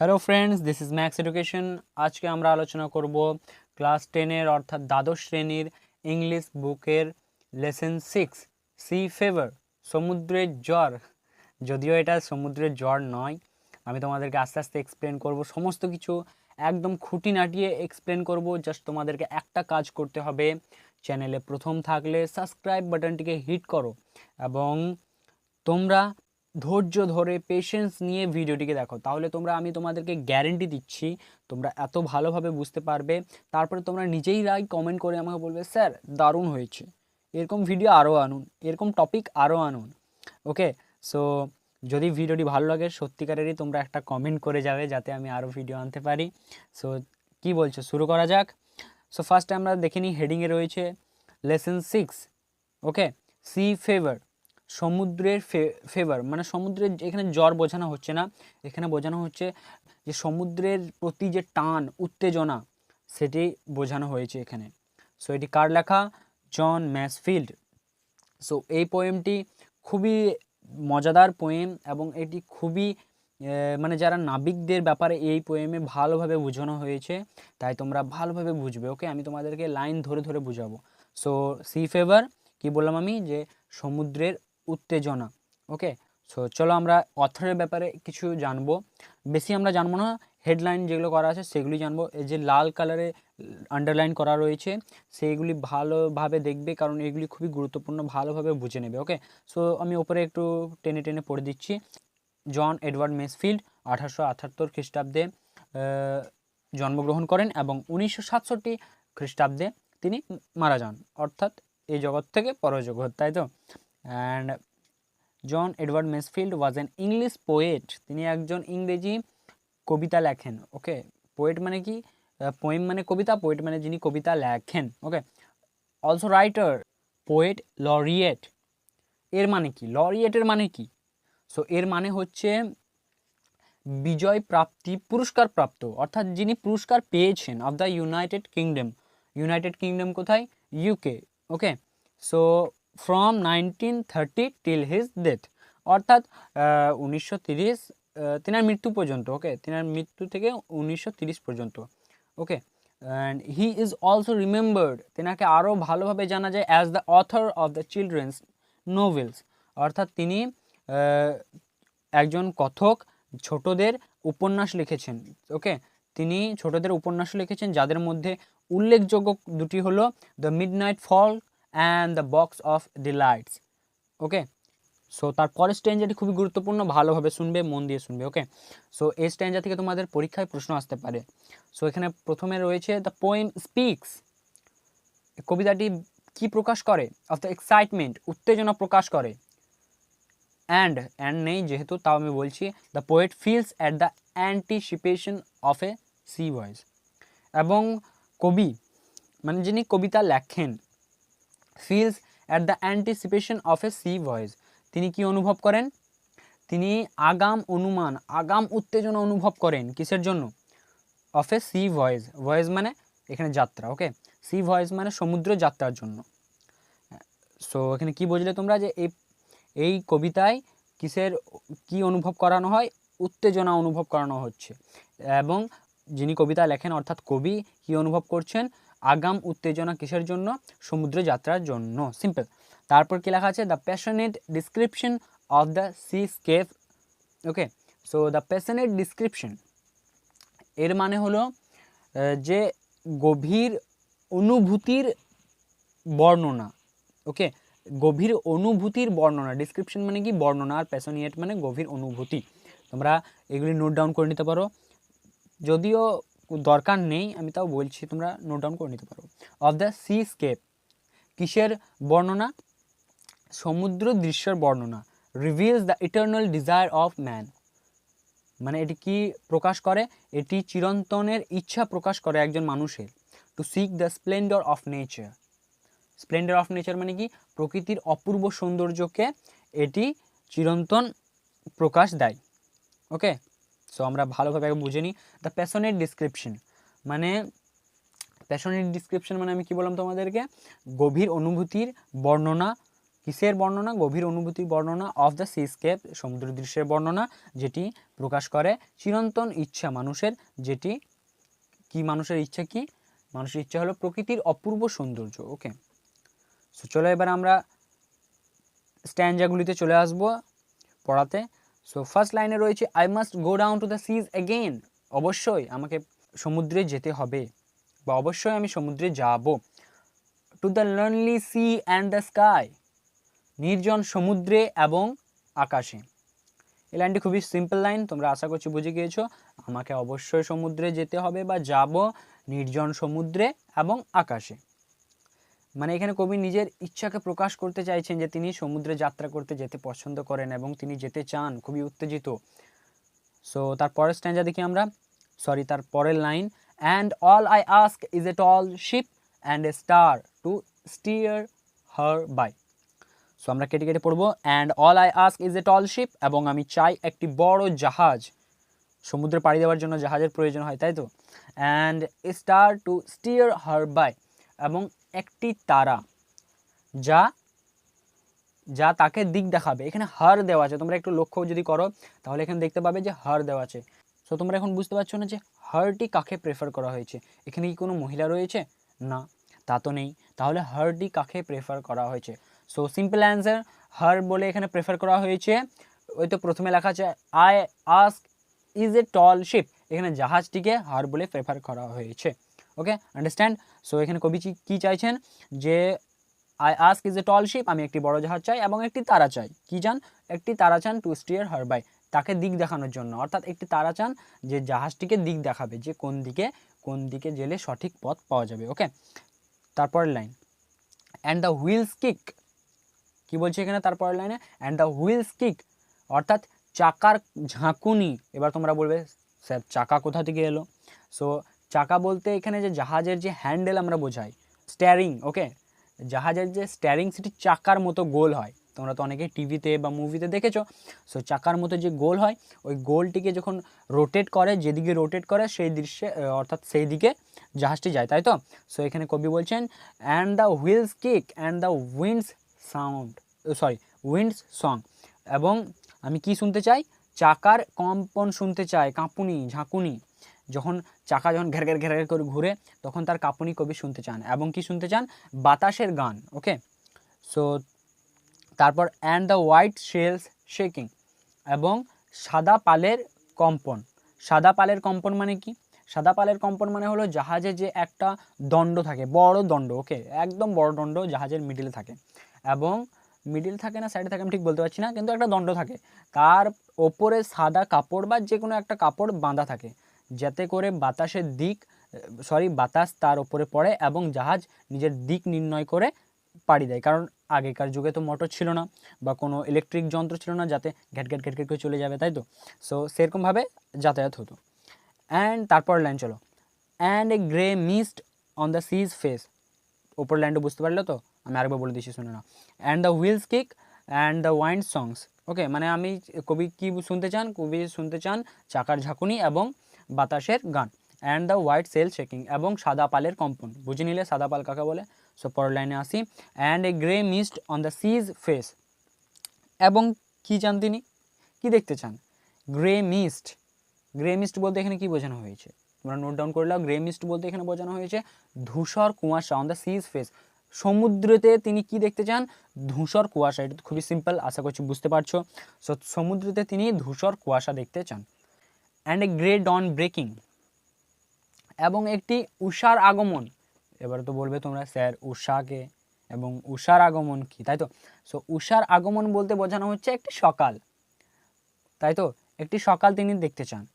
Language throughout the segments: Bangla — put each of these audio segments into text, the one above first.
Hello friends this is Max education আজকে আমরা আলোচনা করব ক্লাস টেনের অর্থাৎ দ্বাদশ শ্রেণির ইংলিশ বুকের লেসন সিক্স সি ফেভার সমুদ্রের জ্বর। যদিও এটা সমুদ্রের জ্বর নয়, আমি তোমাদেরকে আস্তে আস্তে এক্সপ্লেন করব। সমস্ত কিছু একদম খুঁটি নাটিয়ে এক্সপ্লেন করব। জাস্ট তোমাদেরকে একটা কাজ করতে হবে। চ্যানেলে প্রথম থাকলে সাবস্ক্রাইব বাটনটিকে হিট করো এবং তোমরা ধৈর্য ধরে পেশেন্স নিয়ে ভিডিওটিকে দেখো। তাহলে তোমরা, আমি তোমাদেরকে গ্যারেন্টি দিচ্ছি, তোমরা এত ভালোভাবে বুঝতে পারবে। তারপরে তোমরা নিজেই রাই কমেন্ট করে আমাকে বলবে, স্যার, দারুণ হয়েছে। এরকম ভিডিও আরও আনুন, এরকম টপিক আরও আনুন। ওকে সো যদি ভিডিওটি ভালো লাগে, সত্যিকারেরই তোমরা একটা কমেন্ট করে যাবে, যাতে আমি আরও ভিডিও আনতে পারি। সো কি বলছো? শুরু করা যাক। সো ফার্স্টে আমরা দেখে নিই হেডিংয়ে রয়েছে lesson six okay sea fever সমুদ্রের ফেভার মানে সমুদ্রের এখানে জ্বর বোঝানো হচ্ছে না। এখানে বোঝানো হচ্ছে যে, সমুদ্রের প্রতি যে টান, উত্তেজনা, সেটি বোঝানো হয়েছে এখানে। সো এটি কার লেখা? জন ম্যাসফিল্ড। সো এই পোয়েমটি খুবই মজাদার পোয়েম এবং এটি খুবই মানে যারা নাবিকদের ব্যাপারে এই পোয়েমে ভালোভাবে বোঝানো হয়েছে, তাই তোমরা ভালোভাবে বুঝবে ওকে আমি তোমাদেরকে লাইন ধরে ধরে বুঝাবো। সো সি ফেভার কি বললাম আমি? যে, সমুদ্রের উত্তেজনা ওকে সো চলো আমরা অথরের ব্যাপারে কিছু জানব। বেশি আমরা জানব না হেডলাইন যেগুলো করা আছে সেগুলি জানব। এই যে লাল কালারে আন্ডারলাইন করা রয়েছে, সেইগুলি ভালোভাবে দেখবে কারণ এগুলি খুবই গুরুত্বপূর্ণ, ভালোভাবে বুঝে নেবে ওকে সো আমি ওপরে একটু টেনে টেনে পড়ে দিচ্ছি। জন এডওয়ার্ড মেসফিল্ড আঠারোশো আটাত্তর খ্রিস্টাব্দে জন্মগ্রহণ করেন এবং উনিশশো সাতষট্টি খ্রিস্টাব্দে তিনি মারা যান। অর্থাৎ এই জগৎ থেকে পরজগৎ, তাই তো? And John Edward Masefield was an English poet তিনি একজন ইংরেজি কবিতা লেখেন ওকে পোয়েট মানে কি? পোয়েম মানে কবিতা পোয়েট মানে যিনি কবিতা লেখেন okay also writer poet laureate এর মানে কি? লরিয়েটের মানে কি? সো এর মানে হচ্ছে বিজয় প্রাপ্তি, পুরস্কার প্রাপ্ত, অর্থাৎ যিনি পুরস্কার পেয়েছেন of the United Kingdom United Kingdom কোথায়? UK okay so from nineteen thirty till his death অর্থাৎ উনিশশো তিরিশ তেনার মৃত্যু পর্যন্ত ওকে তেনার মৃত্যু থেকে উনিশশো পর্যন্ত okay and he is also remembered তেনাকে আরও ভালোভাবে জানা যায় as the author of the children's novels অর্থাৎ তিনি একজন কথক, ছোটদের উপন্যাস লিখেছেন ওকে তিনি ছোটদের উপন্যাস লিখেছেন, যাদের মধ্যে উল্লেখযোগ্য দুটি হলো the midnight fall and the box of delights okay so তার পরের খুবই গুরুত্বপূর্ণ, ভালোভাবে শুনবে, মন দিয়ে শুনবে ওকে সো এই স্ট্যান্ডার থেকে তোমাদের পরীক্ষায় প্রশ্ন আসতে পারে। সো এখানে প্রথমে রয়েছে দ্য পোয়েম স্পিক্স কবিতাটি কি প্রকাশ করে? অফ দ্য এক্সাইটমেন্ট উত্তেজনা প্রকাশ করে। অ্যান্ড অ্যান্ড নেই যেহেতু, তাও আমি বলছি the poet feels at the anticipation of a sea voyage এবং কবি মানে যিনি কবিতা লেখেন feels at the anticipation of a sea voyage তিনি কি অনুভব করেন? তিনি আগাম অনুমান, আগাম উত্তেজনা অনুভব করেন কিসের জন্য? Of a sea voyage voyage মানে এখানে যাত্রা ওকে সি ভয়েস মানে সমুদ্র যাত্রার জন্য। সো এখানে কি বুঝলে তোমরা যে এই এই কবিতায় কিসের, কি অনুভব করানো হয়? উত্তেজনা অনুভব করানো হচ্ছে। এবং যিনি কবিতা লেখেন, অর্থাৎ কবি কি অনুভব করছেন? আগাম উত্তেজনা কিসের জন্য? সমুদ্র যাত্রার জন্য। সিম্পল তারপর কি লেখা আছে? The passionate description of the seascape okay so the passionate description এর মানে হলো যে গভীর অনুভূতির বর্ণনা। ওকে গভীর অনুভূতির বর্ণনা। ডিসক্রিপশন মানে কি? বর্ণনা আর প্যাশনিয়েট মানে গভীর অনুভূতি। তোমরা এগুলি নোট ডাউন করে নিতে পারো। যদিও দরকার নেই, আমি তাও বলছি, তোমরা নোট ডাউন করে নিতে পারো। অফ দ্য সি স্কেপ কিসের বর্ণনা? সমুদ্র দৃশ্যের বর্ণনা। Reveals the eternal desire of man মানে এটি কি প্রকাশ করে? এটি চিরন্তনের ইচ্ছা প্রকাশ করে একজন মানুষের। To seek the splendour of nature splendour of nature মানে কি? প্রকৃতির অপূর্ব সৌন্দর্যকে এটি চিরন্তন প্রকাশ দেয়। ওকে সো আমরা ভালোভাবে আগে বুঝে নিই। দ্য প্যাশনেট ডিসক্রিপশন মানে প্যাশনেট ডিসক্রিপশন মানে আমি কি বললাম তোমাদেরকে? গভীর অনুভূতির বর্ণনা। কিসের বর্ণনা? গভীর অনুভূতির বর্ণনা অফ দ্য সিস্কেপ সমুদ্র দৃশ্যের বর্ণনা, যেটি প্রকাশ করে চিরন্তন ইচ্ছা মানুষের, যেটি কি মানুষের ইচ্ছা কি? মানুষের ইচ্ছা হলো প্রকৃতির অপূর্ব সৌন্দর্য ওকে সো চলো এবার আমরা স্ট্যান্ডাগুলিতে চলে আসব পড়াতে। সো ফার্স্ট লাইনে রয়েছে I must go down to the seas again অবশ্যই আমাকে সমুদ্রে যেতে হবে, বা অবশ্যই আমি সমুদ্রে যাব। To the lonely sea and the sky নির্জন সমুদ্রে এবং আকাশে। এই লাইনটি খুবই সিম্পল লাইন তোমরা আশা করছি বুঝে গিয়েছো। আমাকে অবশ্যই সমুদ্রে যেতে হবে বা যাব নির্জন সমুদ্রে এবং আকাশে। মানে এখানে কবি নিজের ইচ্ছাকে প্রকাশ করতে চাইছেন যে তিনি সমুদ্রে যাত্রা করতে যেতে পছন্দ করেন এবং তিনি যেতে চান, খুবই উত্তেজিত। সো তার পরের স্ট্যান্ডা দেখি আমরা সরি তার পরের line and all I ask is a tall ship and a star to steer her by so আমরা কেটে কেটে পড়ব and all I ask is a tall ship এবং আমি চাই একটি বড় জাহাজ। সমুদ্রে পাড়ি দেওয়ার জন্য জাহাজের প্রয়োজন হয়, তাই তো? And a star to steer her by এবং একটি তারা, যা যা তাকে দিক দেখাবে। এখানে হার দেওয়া আছে। তোমরা একটু লক্ষ্য যদি করো, তাহলে এখানে দেখতে পাবে যে হার দেওয়া আছে। সো তোমরা এখন বুঝতে পারছ না যে হারটি কাকে প্রেফার করা হয়েছে? এখানে কি কোনো মহিলা রয়েছে? না, তা তো নেই। তাহলে হারটি কাকে প্রেফার করা হয়েছে? সো সিম্পল অ্যান্সার হার বলে এখানে প্রেফার করা হয়েছে। ওই তো প্রথমে লেখা আছে I ask is a tall ship এখানে জাহাজটিকে হার বলে প্রেফার করা হয়েছে। ওকে আন্ডারস্ট্যান্ড সো এখানে কবি কি চাইছেন? যে I ask is a tall ship আমি একটি বড় জাহাজ চাই এবং একটি তারা চাই। কি চান? একটি তারা চান টু স্টিয়ার হার বাই তাকে দিক দেখানোর জন্য। অর্থাৎ একটি তারা চান যে জাহাজটিকে দিক দেখাবে, যে কোন দিকে কোন দিকে গেলে সঠিক পথ পাওয়া যাবে। ওকে তারপরের line. And the wheel's kick কি বলছে এখানে তারপরের লাইনে? অ্যান্ড দ্য হুইলস কিক অর্থাৎ চাকার ঝাঁকুনি। এবার তোমরা বলবে, স্যার, চাকা কোথা থেকে এলো? সো চাকা বলতে এখানে যে জাহাজের যে হ্যান্ডেল আমরা বোঝাই স্ট্যারিং ওকে জাহাজের যে স্ট্যারিং সেটি চাকার মতো গোল হয়। তোমরা তো অনেকেই টিভিতে বা মুভিতে দেখেছ। সো চাকার মতো যে গোল হয়, ওই গোলটিকে যখন রোটেট করে, যেদিকে রোটেট করে, সেই দৃশ্যে অর্থাৎ সেই দিকে জাহাজটি যায়, তাই তো? সো এখানে কবি বলছেন and the wheel's kick and the wind's sound sorry wind's song এবং আমি কি শুনতে চাই? চাকার কম্পন শুনতে চাই কাঁপুনি, ঝাঁকুনি। যখন চাকা যখন ঘের ঘের ঘের করে ঘুরে, তখন তার কাঁপুনি কবি শুনতে চান এবং কি শুনতে চান? বাতাসের গান, ওকে? সো তারপর and the white sail's shaking এবং সাদা পালের কম্পন। সাদা পালের কম্পন মানে কি? সাদা পালের কম্পন মানে হলো জাহাজে যে একটা দণ্ড থাকে, বড় দণ্ড, ওকে? একদম বড় দণ্ড জাহাজের মিডিলে থাকে এবং মিডিল থাকে না সাইডে থাকে, আমি ঠিক বলতে পারছি না, কিন্তু একটা দণ্ড থাকে। তার ওপরে সাদা কাপড় বা যে কোনো একটা কাপড় বাঁধা থাকে। যাতে করে বাতাসের দিক সরি বাতাস তার ওপরে পড়ে এবং জাহাজ নিজের দিক নির্ণয় করে পাড়ি দেয়। কারণ আগেকার যুগে তো মোটর ছিল না বা কোনো ইলেকট্রিক যন্ত্র ছিল না যাতে ঘ্যাট ঘ্যাট ঘ্যাট করে চলে যাবে, তাই তো? সো সেরকমভাবে যাতায়াত হতো। অ্যান্ড তারপর লাইন চলো। And a grey mist on the sea's face ওপর লাইনটা বুঝতে পারলে তো? আমি আরেকবার বলে দিচ্ছি, শুনে না and the wheel's kick and the wind's song okay মানে আমি কবি কি শুনতে চান? কবি শুনতে চান চাকার ঝাঁকুনি এবং বাতাসের গান and the white sail shaking এবং সাদা পালের কম্পন। বুঝে নিলে সাদা পাল কাকে বলে? সো পরের লাইনে আসি। And a grey mist on the sea's face এবং কি চান তিনি? কি দেখতে চান? গ্রে মিস্ট গ্রে মিস্ট বলতে এখানে কি বোঝানো হয়েছে? তোমরা নোট ডাউন করে নাও গ্রে মিস্ট বলতে এখানে বোঝানো হয়েছে ধূসর কুয়াশা অন দ্য সিজ ফেস সমুদ্রেতে তিনি কি দেখতে চান? ধূসর কুয়াশা। এটা খুবই সিম্পল আশা করছি বুঝতে পারছ। সো সমুদ্রেতে তিনি ধূসর কুয়াশা দেখতে চান। And a grey dawn breaking এবং একটি উষার আগমন। এবার তো বলবে তোমরা, স্যার উষাকে এবং উষার আগমন কি? তাই তো? সো উষার আগমন বলতে বোঝানো হচ্ছে একটি সকাল। তাই তো? একটি সকাল তিনি দেখতে চান।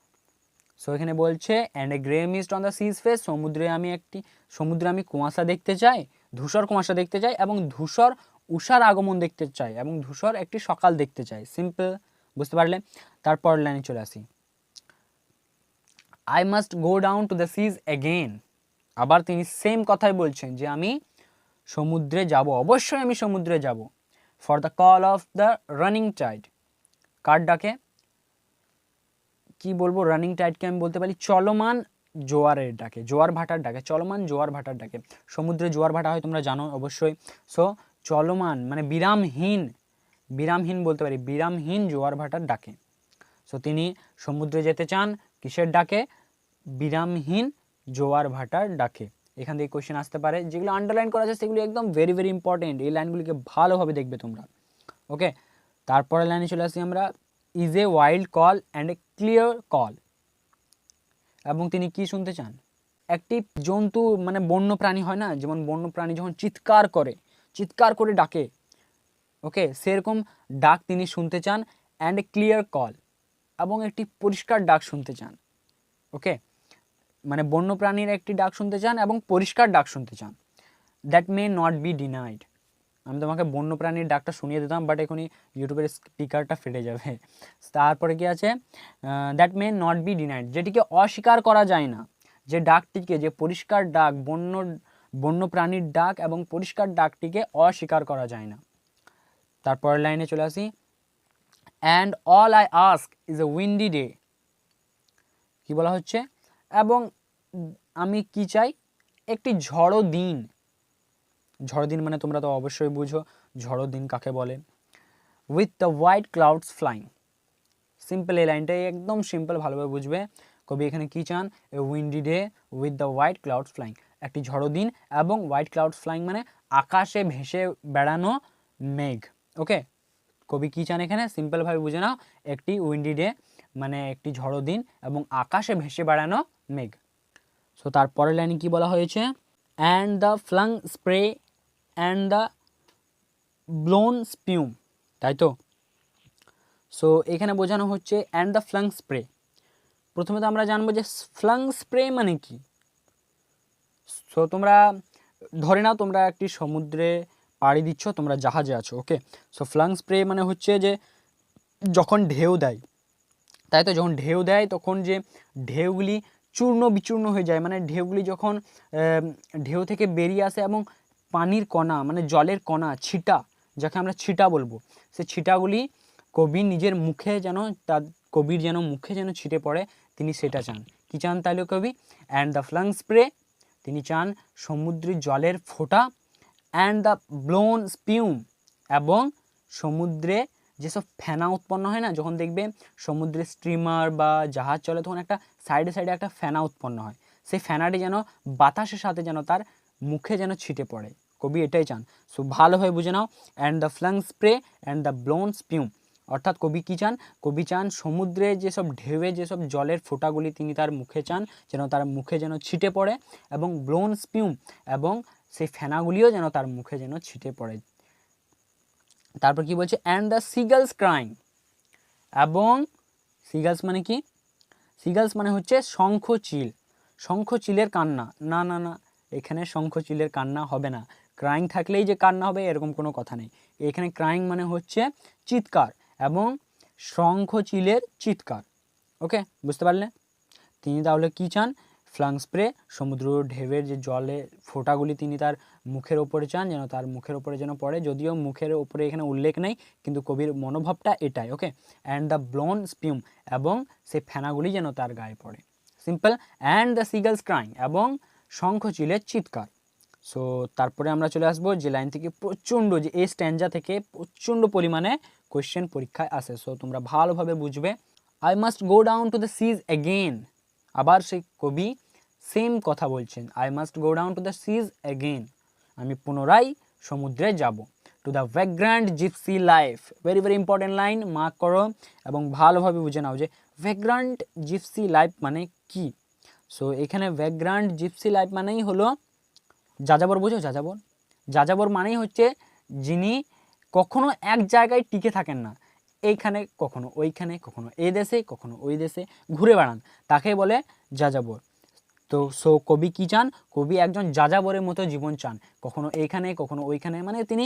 সো এখানে বলছে and a grey mist on the sea's face সমুদ্রে আমি একটি, সমুদ্রে আমি কুয়াশা দেখতে চাই, ধূসর কুয়াশা দেখতে চাই এবং ধূসর উষার আগমন দেখতে চাই এবং ধূসর একটি সকাল দেখতে চাই। সিম্পল বুঝতে পারলে? তারপর লাইনে চলে আসি। I must go down to the seas again আবার তিনি সেম কথাই বলছেন যে আমি সমুদ্রে যাব, অবশ্যই আমি সমুদ্রে যাব। For the call of the running tide কার ডাকে কি বলব? রানিং টাইডকে আমি বলতে পারি চলমান জোয়ারের ডাকে, জোয়ার ভাটার ডাকে, চলমান জোয়ার ভাটার ডাকে। সমুদ্রে জোয়ার ভাটা হয়, তোমরা জানো অবশ্যই। সো চলমান মানে বিরামহীন বিরামহীন বলতে পারি, বিরামহীন জোয়ার ভাটার ডাকে। সো তিনি সমুদ্রে যেতে চান, কিসের ডাকে? বিরামহীন জোয়ার ভাটার ডাকে। এখান থেকে কোয়েশ্চেন আসতে পারে, যেগুলো আন্ডারলাইন করা আছে সেগুলি একদম ভেরি ভেরি ইম্পর্টেন্ট এই লাইনগুলিকে ভালোভাবে দেখবে তোমরা। ওকে তারপরে লাইনে চলে আসি আমরা। Is a wild call and a clear call এবং তিনি কি শুনতে চান? একটি জন্তু মানে বন্য প্রাণী হয় না? যেমন বন্য প্রাণী যখন চিৎকার করে চিৎকার করে ডাকে। ওকে সেরকম ডাক তিনি শুনতে চান অ্যান্ড এ ক্লিয়ার কল এবং একটি পরিষ্কার ডাক শুনতে চান। ওকে মানে বন্য প্রাণীর একটি ডাক শুনতে চান এবং পরিষ্কার ডাক শুনতে চান। That may not be denied আমি তোমাকে বন্য প্রাণীর ডাকটা শুনিয়ে দিতাম বাট এখনই ইউটিউবের স্পিকারটা ফেটে যাবে। তারপরে কি আছে? That may not be denied যেটিকে অস্বীকার করা যায় না, যে ডাকটিকে, যে পরিষ্কার ডাক, বন্য বন্য প্রাণীর ডাক এবং পরিষ্কার ডাকটিকে অস্বীকার করা যায় না। তারপরের লাইনে চলে আসি। And all I ask is a windy day কি বলা হচ্ছে? এবং আমি কি চাই? একটি ঝড়ো দিন। ঝড়ো দিন মানে তোমরা তো অবশ্যই বুঝো, ঝড়ো দিন কাকে বলে? With the white clouds flying simple এই লাইনটাই একদম সিম্পল ভালোভাবে বুঝবে। কবি এখানে কি চান? A windy day with the white clouds flying একটি ঝড়ো দিন এবং হোয়াইট ক্লাউডস ফ্লাইং মানে আকাশে ভেসে বেড়ানো মেঘ। ওকে কবি কী চান এখানে? সিম্পলভাবে বুঝে নাও। একটি উইন্ডি ডে মানে একটি ঝড়ো দিন এবং আকাশে ভেসে বেড়ানো মেঘ। সো তারপরের লাইনে কি বলা হয়েছে? And the flung spray and the blown spume তাই তো? সো এখানে বোঝানো হচ্ছে অ্যান্ড দ্য ফ্লাং স্প্রে প্রথমে তো আমরা জানব যে ফ্লাং স্প্রে মানে কি। সো তোমরা ধরে নাও, তোমরা একটি সমুদ্রে পাড়ি দিচ্ছ, তোমরা জাহাজে আছো ওকে সো ফ্লাং স্প্রে মানে হচ্ছে যে যখন ঢেউ দেয় তাই তো যখন ঢেউ দেয় তখন যে ঢেউগুলি চূর্ণ বিচূর্ণ হয়ে যায় মানে ঢেউগুলি যখন ঢেউ থেকে বেরিয়ে আসে এবং পানির কণা মানে জলের কণা, ছিটা, যাকে আমরা ছিটা বলব, সে ছিটাগুলি কবি নিজের মুখে যেন তার, কবির যেন মুখে যেন ছিটে পড়ে, তিনি সেটা চান। কি চান তাহলে কবি? অ্যান্ড দ্য ফ্লাং স্প্রে তিনি চান সমুদ্রের জলের ফোঁটা অ্যান্ড দ্য ব্লোন স্পিউম এবং সমুদ্রে যেসব ফেনা উৎপন্ন হয় না, যখন দেখবে সমুদ্রে স্টিমার বা জাহাজ চলে, তখন একটা সাইডে সাইডে একটা ফেনা উৎপন্ন হয়। সেই ফেনাটি যেন বাতাসের সাথে যেন তার মুখে যেন ছিটে পড়ে। কবি এটাই চান। সো ভালোভাবে বুঝে নাও। And the flung spray and the blown spume অর্থাৎ কবি কী চান? কবি চান সমুদ্রে যেসব ঢেউয়ে, যেসব জলের ফোঁটাগুলি তিনি তার মুখে চান, যেন তার মুখে যেন ছিটে পড়ে এবং ব্লোন স্পিউম এবং সেই ফেনাগুলিও যেন তার মুখে যেন ছিটে পড়ে। তারপর কি বলছে অ্যান্ড দ্য সিগালস ক্রাইং এবং সিগালস মানে কি? সিগালস মানে হচ্ছে শঙ্খ চিল শঙ্খ চিলের কান্না। না না না, এখানে শঙ্খ চিলের কান্না হবে না। ক্রাইং থাকলেই যে কান্না হবে, এরকম কোনো কথা নেই। এখানে ক্রাইং মানে হচ্ছে চিৎকার এবং শঙ্খ চিলের চিৎকার। ওকে? বুঝতে পারলে? তিনি তাহলে কী চান? ফ্লাং স্প্রে, সমুদ্র ঢেউয়ের যে জলে ফোঁটাগুলি তিনি তার মুখের ওপরে চান, যেন তার মুখের ওপরে যেন পড়ে। যদিও মুখের ওপরে এখানে উল্লেখ নেই, কিন্তু কবির মনোভাবটা এটাই, okay? And the blown spume এবং সেই ফেনাগুলি যেন তার গায়ে পড়ে। Simple and the seagulls crying এবং শঙ্খ চিলের চিৎকার। সো তারপরে আমরা চলে আসব যে লাইন থেকে প্রচণ্ড যে এই স্ট্যান্ডা থেকে প্রচণ্ড পরিমাণে কোয়েশ্চেন পরীক্ষায় আসে। সো তোমরা ভালোভাবে বুঝবে। I must go down to the seas again আবার সেই কবি সেম কথা বলছেন। I must go down to the seas again আমি পুনরায় সমুদ্রে যাব। To the vagrant gypsy life very very important line mark করো এবং ভালোভাবে বুঝে নাও যে ভ্যাগ্রান্ট জিপসি লাইফ মানে কি? সো এখানে ভ্যাগ্রান্ট জিপসি লাইফ মানেই হলো যাযাবর বোঝো, যাযাবর। যাযাবর মানেই হচ্ছে যিনি কখনো এক জায়গায় টিকে থাকেন না। এইখানে কখনো, ওইখানে কখনো এই দেশে কখনো, ওই দেশে ঘুরে বেড়ান। তাকে বলে যাযাবর। তো সো কবি কী চান? কবি একজন যাযাবরের মতো জীবন চান। কখনো এইখানে, কখনো ওইখানে। মানে তিনি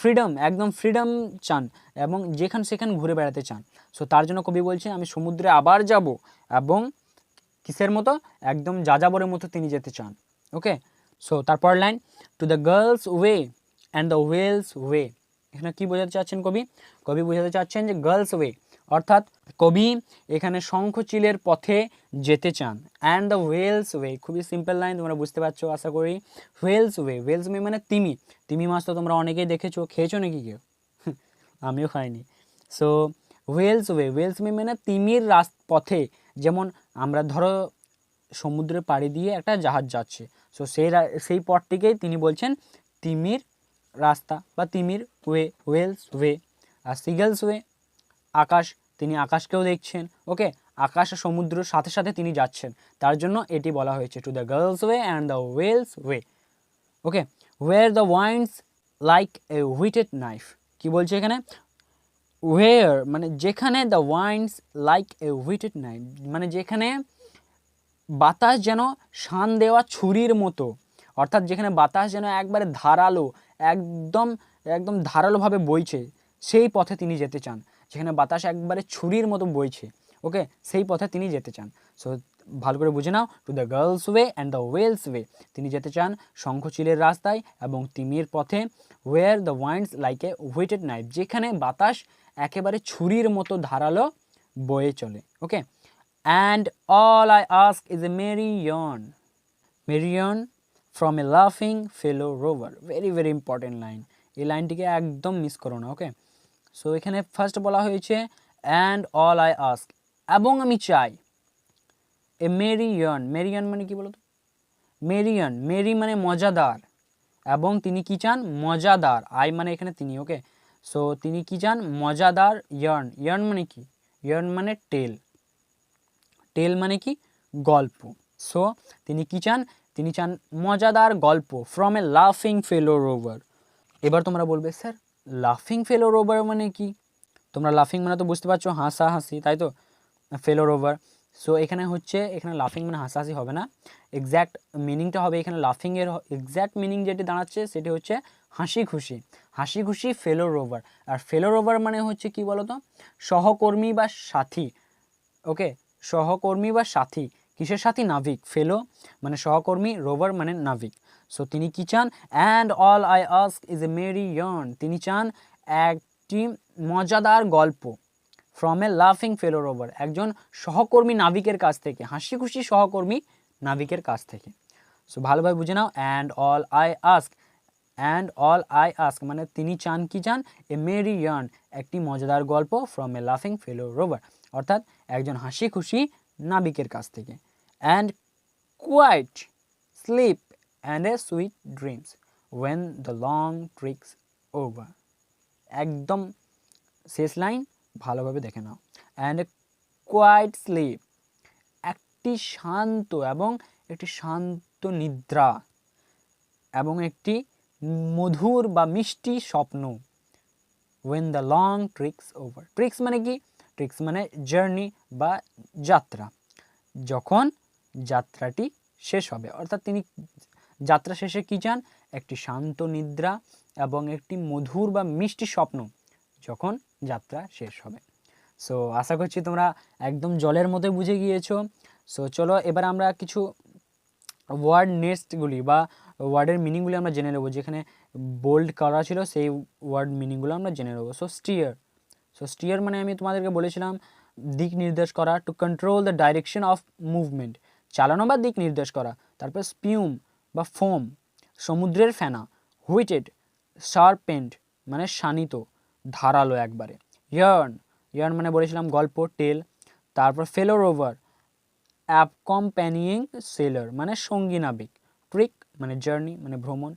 ফ্রিডম একদম ফ্রিডম চান এবং যেখান সেখান ঘুরে বেড়াতে চান। সো তার জন্য কবি বলছেন, আমি সমুদ্রে আবার যাব এবং কিসের মতো? একদম যাযাবরের মতো তিনি যেতে চান। ওকে সো তারপর line to the gull's way and the whale's way এখানে কী বোঝাতে চাচ্ছেন কবি? কবি বোঝাতে চাচ্ছেন যে গার্লস ওয়ে অর্থাৎ কবি এখানে শঙ্খচিলের পথে যেতে চান। অ্যান্ড দ্য ওয়েলস ওয়ে খুবই সিম্পল লাইন তোমরা বুঝতে পারছ, আশা করি। ওয়েলস ওয়ে ওয়েলস ওয়ে মানে তিমি। তিমি মাছ তো তোমরা অনেকেই দেখেছ, খেয়েছো নাকি কেউ? আমিও খাইনি। So whale's way whale's way মানে তিমির রাস পথে, যেমন আমরা ধরো সমুদ্রে পাড়ি দিয়ে একটা জাহাজ যাচ্ছে। সো সেই সেই পথটিকেই তিনি বলছেন তিমির রাস্তা বা তিমির ওয়ে ওয়েলস ওয়ে আর সিগেলস ওয়ে আকাশ তিনি আকাশকেও দেখছেন। ওকে, আকাশ সমুদ্রের সাথে সাথে তিনি যাচ্ছেন। তার জন্য এটি বলা হয়েছে to the gull's way and the whale's way okay where the wind's like a whetted knife কি বলছে এখানে? ওয়ের মানে যেখানে the wind's like a whetted knife মানে যেখানে বাতাস যেন শান দেওয়া ছুরির মতো। অর্থাৎ যেখানে বাতাস যেন একবারে ধারালো, একদম একদম ধারালোভাবে বইছে, সেই পথে তিনি যেতে চান। যেখানে বাতাস একবারে ছুরির মতো বইছে ওকে সেই পথে তিনি যেতে চান। সো ভালো করে বুঝে নাও to the gull's way and the whale's way তিনি যেতে চান শঙ্খচিলের রাস্তায় এবং তিমির পথে where the wind's like a whetted knife যেখানে বাতাস একেবারে ছুরির মতো ধারালো বয়ে চলে okay and all I ask is a merry yarn merry yarn from a লাফিং fellow rover very very important line এই লাইনটিকে একদম মিস করো না ওকে সো এখানে ফার্স্ট বলা হয়েছে অ্যান্ড অল আই আস্ক এবং আমি চাই। এ মেরিয়ন মেরিয়ন মানে কি বলতো? মেরিয়ন মেরি মানে মজাদার। এবং তিনি কি চান? মজাদার। আই মানে এখানে তিনি ওকে সো তিনি কি চান? মজাদার ইয়ার্ন ইয়ার্ন মানে কি? ইয়ার্ন মানে টেল টেল মানে কি? গল্প। সো তিনি কি চান? তিনি চান মজাদার গল্প ফ্রম এ লাফিং ফেলো রোভার এবার তোমরা বলবে স্যার লাফিং ফেলো রোভার মানে কি? তোমরা লাফিং মানে তো বুঝতে পারছ হাসা হাসি তাই তো? ফেলো রোভার সো এখানে হচ্ছে, এখানে লাফিং মানে হাসাহাসি হবে না। এক্স্যাক্ট মিনিংটা হবে এখানে লাফিংয়ের এক্স্যাক্ট মিনিং যেটি দাঁড়াচ্ছে, সেটি হচ্ছে হাসি খুশি হাসি খুশি ফেলো রোভার আর ফেলো রোভার মানে হচ্ছে কি বলতো? সহকর্মী বা সাথী। ওকে সহকর্মী বা সাথী। কিসের সাথী? নাবিক ফেলো মানে সহকর্মী রোভার মানে নাবিক সো তিনি কি চান? And all I ask is a merry yarn তিনি চান একটি মজাদার গল্প ফ্রম এ লাফিং ফেলো রোভার একজন সহকর্মী নাবিকের কাছ থেকে হাসি খুশি সহকর্মী নাবিকের কাছ থেকে। সো ভালোভাবে বুঝে নাও and all I ask and all I ask মানে তিনি চান কি চান? এ মেরি ইয়ার্ন একটি মজাদার গল্প ফ্রম এ লাফিং ফেলো রোভার অর্থাৎ একজন হাসি খুশি নাবিকের কাছ থেকে। And quiet sleep and a sweet dreams when the long trick's over একদম শেষ লাইন ভালোভাবে দেখে নাও। অ্যান্ড কোয়াইট স্লিপ একটি শান্ত এবং একটি শান্ত নিদ্রা এবং একটি মধুর বা মিষ্টি স্বপ্ন when the long trick's over tricks মানে কি? ট্রিক্স মানে জার্নি বা যাত্রা। যখন যাত্রাটি শেষ হবে, অর্থাৎ তিনি যাত্রা শেষে কী চান একটি শান্ত নিদ্রা এবং একটি মধুর বা মিষ্টি স্বপ্ন যখন যাত্রা শেষ হবে। সো আশা করছি তোমরা একদম জলের মতো বুঝে গিয়েছো। সো চলো এবার আমরা কিছু ওয়ার্ড নেস্টগুলি বা ওয়ার্ডের মিনিংগুলি আমরা জেনে নেব। যেখানে বোল্ড করা ছিল, সেই ওয়ার্ড মিনিংগুলো আমরা জেনে নেব। সো স্টিয়ার সো স্টিয়ার মানে আমি তোমাদেরকে বলেছিলাম, দিক নির্দেশ করা to control the direction of movement চালানো বা দিক নির্দেশ করা, তারপর স্পিউম বা ফোম, সমুদ্রের ফেনা, হুইটেড শার্পেন্ট মানে শানিত, ধারালো একবারে। ইয়ার্ন ইয়ার্ন মানে বলেছিলাম গল্প, টেল, তারপর ফেলোর ওভার অ্যাপ কম্প্যানিয়িং সেলার মানে সঙ্গী নাবিক, ট্রিক মানে জার্নি মানে ভ্রমণ।